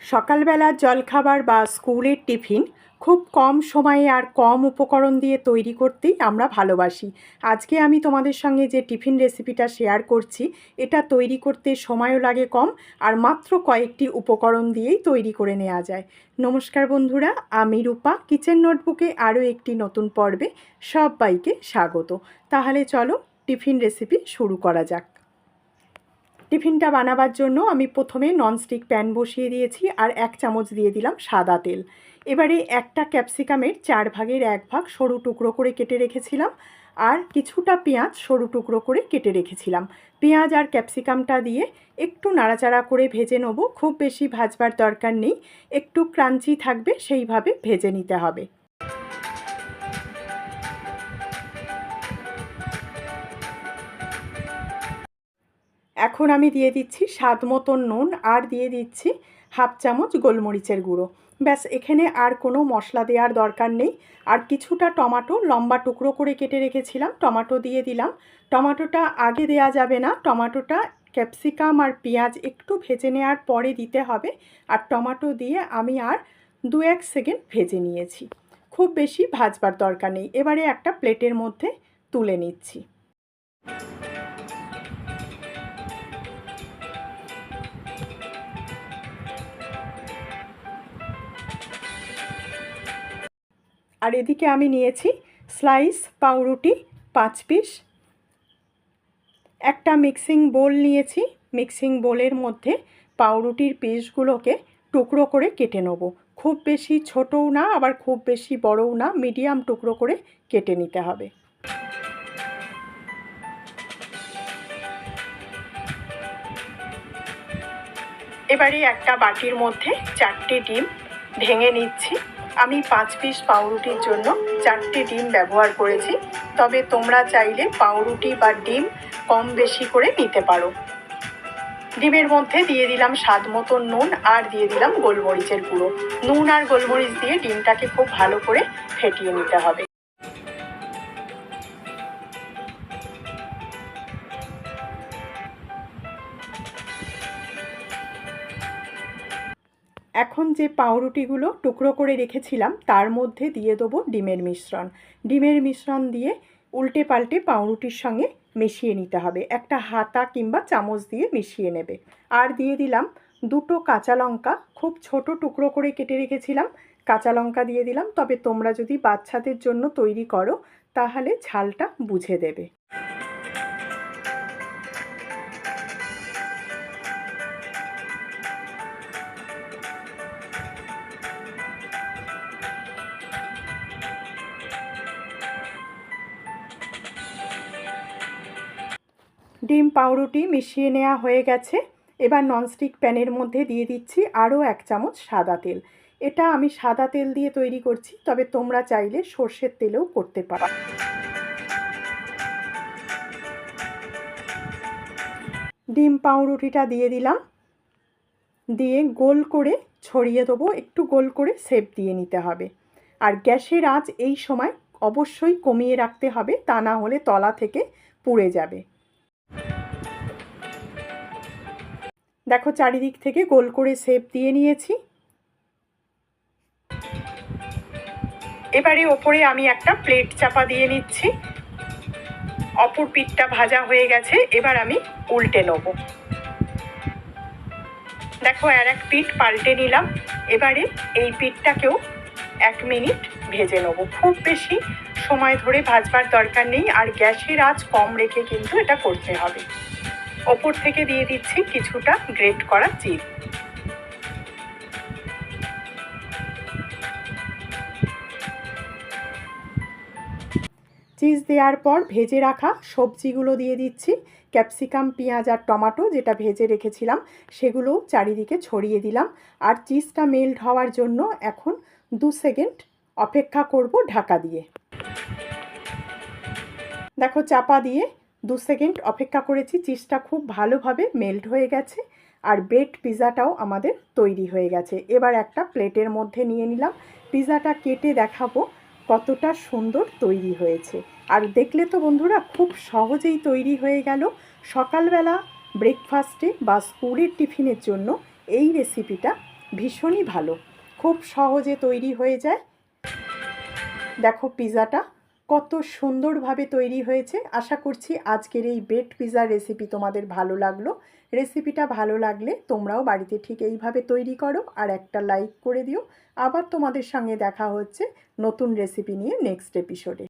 সকালবেলার জলখাবার বা স্কুলের টিফিন খুব কম সময়ে আর কম উপকরণ দিয়ে তৈরি করতেই আমরা ভালোবাসি। আজকে আমি তোমাদের সঙ্গে যে টিফিন রেসিপিটা শেয়ার করছি, এটা তৈরি করতে সময়ও লাগে কম আর মাত্র কয়েকটি উপকরণ দিয়েই তৈরি করে নেওয়া যায়। নমস্কার বন্ধুরা, আমি রূপা। কিচেন নোটবুকে আরও একটি নতুন পর্বে সবাইকে স্বাগত। তাহলে চলো টিফিন রেসিপি শুরু করা যাক। টিফিনটা বানাবার জন্য আমি প্রথমে ননস্টিক প্যান বসিয়ে দিয়েছি আর এক চামচ দিয়ে দিলাম সাদা তেল। এবারে একটা ক্যাপসিকামের চার ভাগের এক ভাগ সরু টুকরো করে কেটে রেখেছিলাম আর কিছুটা পেঁয়াজ সরু টুকরো করে কেটে রেখেছিলাম। পেঁয়াজ আর ক্যাপসিকামটা দিয়ে একটু নাড়াচাড়া করে ভেজে নেব, খুব বেশি ভাজবার দরকার নেই, একটু ক্রাঞ্চি থাকবে, সেইভাবে ভেজে নিতে হবে। এখন আমি দিয়ে দিচ্ছি স্বাদ মতন নুন আর দিয়ে দিচ্ছি হাফ চামচ গোলমরিচের গুঁড়ো। ব্যাস, এখানে আর কোনো মশলা দেওয়ার দরকার নেই। আর কিছুটা টমাটো, লম্বা টুকরো করে কেটে রেখেছিলাম, টমাটো দিয়ে দিলাম। টমাটোটা আগে দেয়া যাবে না, টমাটোটা ক্যাপসিকাম আর পেঁয়াজ একটু ভেজে নেওয়ার পরে দিতে হবে। আর টমাটো দিয়ে আমি আর দু এক সেকেন্ড ভেজে নিয়েছি। খুব বেশি ভাজবার দরকার নেই। এবারে একটা প্লেটের মধ্যে তুলে নিচ্ছি। আর এদিকে আমি নিয়েছি স্লাইস পাউরুটি, পাঁচ পিস একটা মিক্সিং বোল নিয়েছি। মিক্সিং বোলের মধ্যে পাউরুটির পিসগুলোকে টুকরো করে কেটে নেব। খুব বেশি ছোটও না, আবার খুব বেশি বড়ও না মিডিয়াম টুকরো করে কেটে নিতে হবে। এবারে একটা বাটির মধ্যে চারটি ডিম ভেঙে নিচ্ছি। আমি পাঁচ পিস পাউরুটির জন্য চারটে ডিম ব্যবহার করেছি। তবে তোমরা চাইলে পাউরুটি বা ডিম কম বেশি করে নিতে পারো। ডিমের মধ্যে দিয়ে দিলাম স্বাদ মতো নুন আর দিয়ে দিলাম গোলমরিচের গুঁড়ো। নুন আর গোলমরিচ দিয়ে ডিমটাকে খুব ভালো করে ফেটিয়ে নিতে হবে। এখন যে পাউরুটিগুলো টুকরো করে রেখেছিলাম, তার মধ্যে দিয়ে দেবো ডিমের মিশ্রণ। ডিমের মিশ্রণ দিয়ে উল্টে পাল্টে পাউরুটির সঙ্গে মিশিয়ে নিতে হবে। একটা হাতা কিংবা চামচ দিয়ে মিশিয়ে নেবে। আর দিয়ে দিলাম দুটো কাঁচা লঙ্কা। খুব ছোট টুকরো করে কেটে রেখেছিলাম। কাঁচা লঙ্কা দিয়ে দিলাম। তবে তোমরা যদি বাচ্চাদের জন্য তৈরি করো, তাহলে ঝালটা বুঝে দেবে। ডিম পাউরুটি মিশিয়ে নেওয়া হয়ে গেছে। এবার ননস্টিক প্যানের মধ্যে দিয়ে দিচ্ছি আরও এক চামচ সাদা তেল। এটা আমি সাদা তেল দিয়ে তৈরি করছি, তবে তোমরা চাইলে সর্ষের তেলেও করতে পারো। ডিম পাউরুটিটা দিয়ে দিলাম। দিয়ে গোল করে ছড়িয়ে দেবো, একটু গোল করে সেপ দিয়ে নিতে হবে। আর গ্যাসের আঁচ এই সময় অবশ্যই কমিয়ে রাখতে হবে, তা না হলে তলা থেকে পুড়ে যাবে। দেখো চারিদিক থেকে গোল করে শেপ দিয়ে নিয়েছি। এবারে ওপরে আমি একটা প্লেট চাপা দিয়ে নিচ্ছি। অপর পিঠটা ভাজা হয়ে গেছে, এবার আমি উল্টে নেব। দেখো আর এক পিঠ পাল্টে নিলাম, এবারে এই পিঠটাকেও এক মিনিট ভেজে নেব। খুব বেশি সময় ধরে ভাজবার দরকার নেই, আর গ্যাসের আঁচ কম রেখে কিন্তু এটা করতে হবে। ওপর থেকে দিয়ে দিচ্ছি কিছুটা গ্রেট করা চিজ চিজ দেওয়ার পর ভেজে রাখা সবজিগুলো দিয়ে দিচ্ছি। ক্যাপসিকাম পেঁয়াজ আর টমাটো যেটা ভেজে রেখেছিলাম, সেগুলো চারিদিকে ছড়িয়ে দিলাম। আর চিজটা মেল্ট হওয়ার জন্য এখন দু সেকেন্ড অপেক্ষা করব ঢাকা দিয়ে। দেখো, চাপা দিয়ে দু সেকেন্ড অপেক্ষা করেছি, চিজটা খুব ভালোভাবে মেল্ট হয়ে গেছে আর ব্রেড পিৎজাটাও আমাদের তৈরি হয়ে গেছে। এবার একটা প্লেটের মধ্যে নিয়ে নিলাম। পিৎজাটা কেটে দেখাবো কতটা সুন্দর তৈরি হয়েছে। আর দেখলে তো বন্ধুরা, খুব সহজেই তৈরি হয়ে গেল। সকালবেলা ব্রেকফাস্টে বা স্কুলের টিফিনের জন্য এই রেসিপিটা ভীষণই ভালো। খুব সহজে তৈরি হয়ে যায়। দেখো পিৎজাটা কত সুন্দরভাবে তৈরি হয়েছে। আশা করছি আজকের এই বেড পিৎজার রেসিপি তোমাদের ভালো লাগল। রেসিপিটা ভালো লাগলে তোমরাও বাড়িতে ঠিক এইভাবে তৈরি করো আর একটা লাইক করে দিও। আবার তোমাদের সঙ্গে দেখা হচ্ছে নতুন রেসিপি নিয়ে নেক্সট এপিসোডে